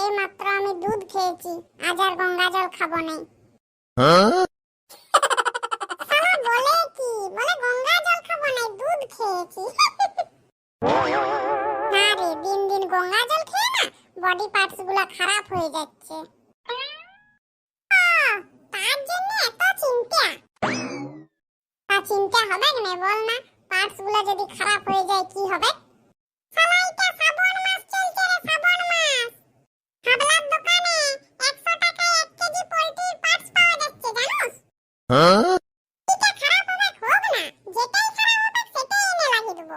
এই মাত্র আমি দুধ খেয়েছি। আজ আর গঙ্গা জল খাব না শালা বলে কি? বলে গঙ্গা জল খাব না দুধ খেয়েছি। না রে দিন দিন গঙ্গা জল খেয়ে না বডি পার্টসগুলো খারাপ হয়ে যাচ্ছে। তার জন্য এত চিন্তা। তা চিন্তা হবে না বল না? পার্টসগুলো যদি খারাপ হয়ে যায় কি হবে? এটা খারাপ হবে না। যেটাই খারাপ হবে সেটাই এনে লাগিয়ে দেবো।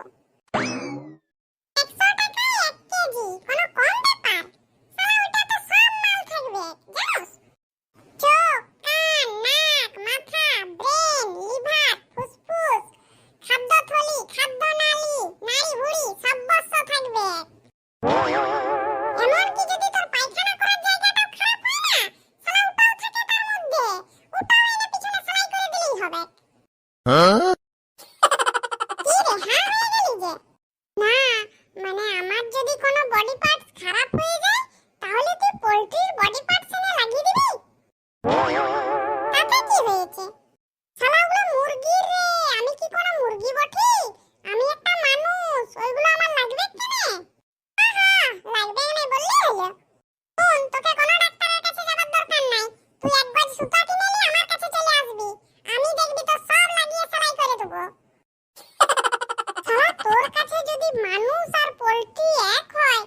মানুষ আর পোল্ট্রি এক হয়,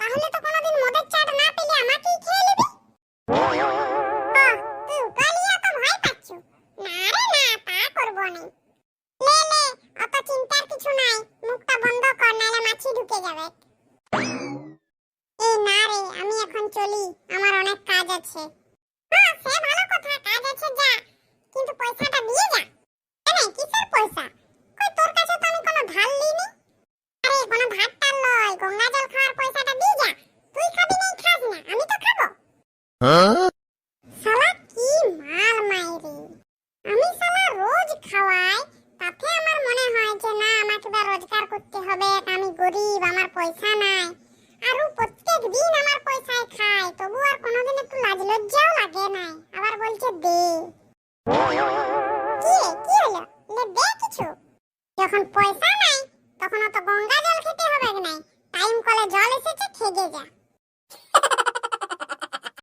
তাহলে তো কোনোদিন মদের চাট না পেলে আমাকেই খেয়ে এখন চলি, আমার অনেক কাজ আছে। হ্যাঁ সে ভালো কথা, কাজ আছে, যা কিন্তু পয়সাটা দিয়ে যা কেন কিসের পয়সা কই তোর কাছে তো আমি কোনো ধার লিনি আরে কোনো ধার টার লয় গঙ্গা জল খাওয়ার পয়সাটা দিয়ে যা তুই খাবি নাই খাস না আমি তো খাব শালা কি মাল মাইরি। আমি শালা রোজ খাওয়াই, তাতে আমার মনে হয় যে না, আমাকে বা রোজগার করতে হবে আমি গরিব, আমার পয়সা নাই। আর ও প্রত্যেক দিন আমার পয়সায় খায়, তবু আর কোনোদিন একটু লাজ লজ্জাও লাগে নাই। আবার বলছে দে। কি কি হলো? দে কিছু। যখন পয়সা নাই